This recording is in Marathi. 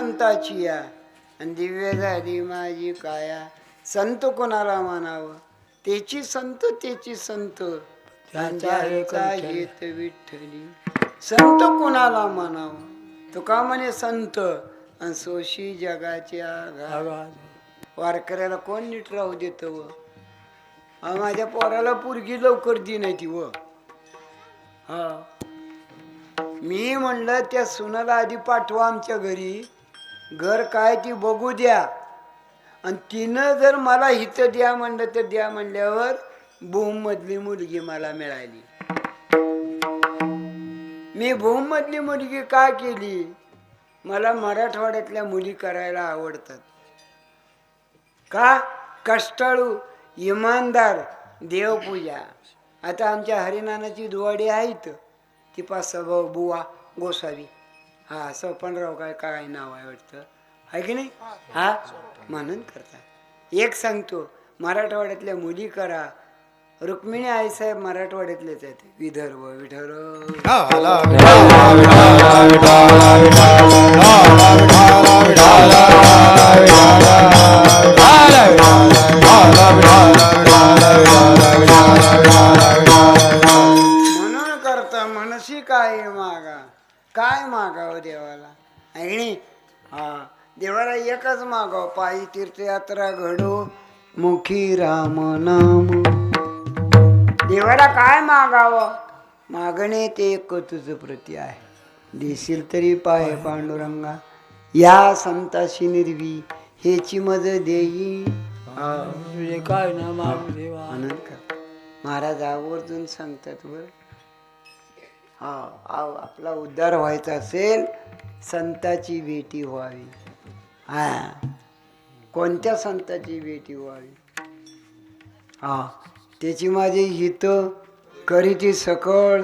संताची या. आणि दिव्य झाली माझी काया. संत कोणाला मानावं त्याची संत त्याची संत. येत विठ्ठली. संत कोणाला मानावं तुका म्हणे संत. आणि सोशी जगाच्या वारकऱ्याला कोण नीट राहू देत व? माझ्या पोराला पुरगी लवकर दी नाही ती व. हा. मी म्हणलं त्या सुनाला आधी पाठवा आमच्या घरी. घर काय ती बघू द्या. आणि तिनं जर मला हिथं द्या म्हणलं तर द्या म्हणल्यावर भूममधली मुलगी मला मिळाली. मी भूममधली मुलगी का केली? मला मराठवाड्यातल्या मुली करायला आवडतात. का? कष्टाळू इमानदार देवपूजा. आता आमच्या हरिनानाची दुवाडी आहेत. ती पाच सभा बुवा गोसावी. हा सोपनराव काय काय नाव आहे वाटतं आहे की नाही हा म्हणून करता एक सांगतो मराठवाड्यातल्या मुली करा रुक्मिणी आईसाहेब मराठवाड्यातलेच आहेत विदर्भ म्हणून करता मनसी काय मागा काय मागावं देवाला? आहे नी? हा. देवाला एकच मागाव पायी तीर्थयात्रा घडो मुखी राम नाम. देवाला काय मागावं? मागणे ते एक तुझं प्रती आहे. देशील तरी पाय पांडुरंगा. या संताशी निर्वी हेची मज देई. तुझे काय ना मागू देवा. आनंद कर. महाराज आवर्जून सांगतात वर हा आपला उद्धार व्हायचा असेल संताची भेटी व्हावी. हा कोणत्या संताची भेटी व्हावी? हा त्याची माझी हित करीती सकळ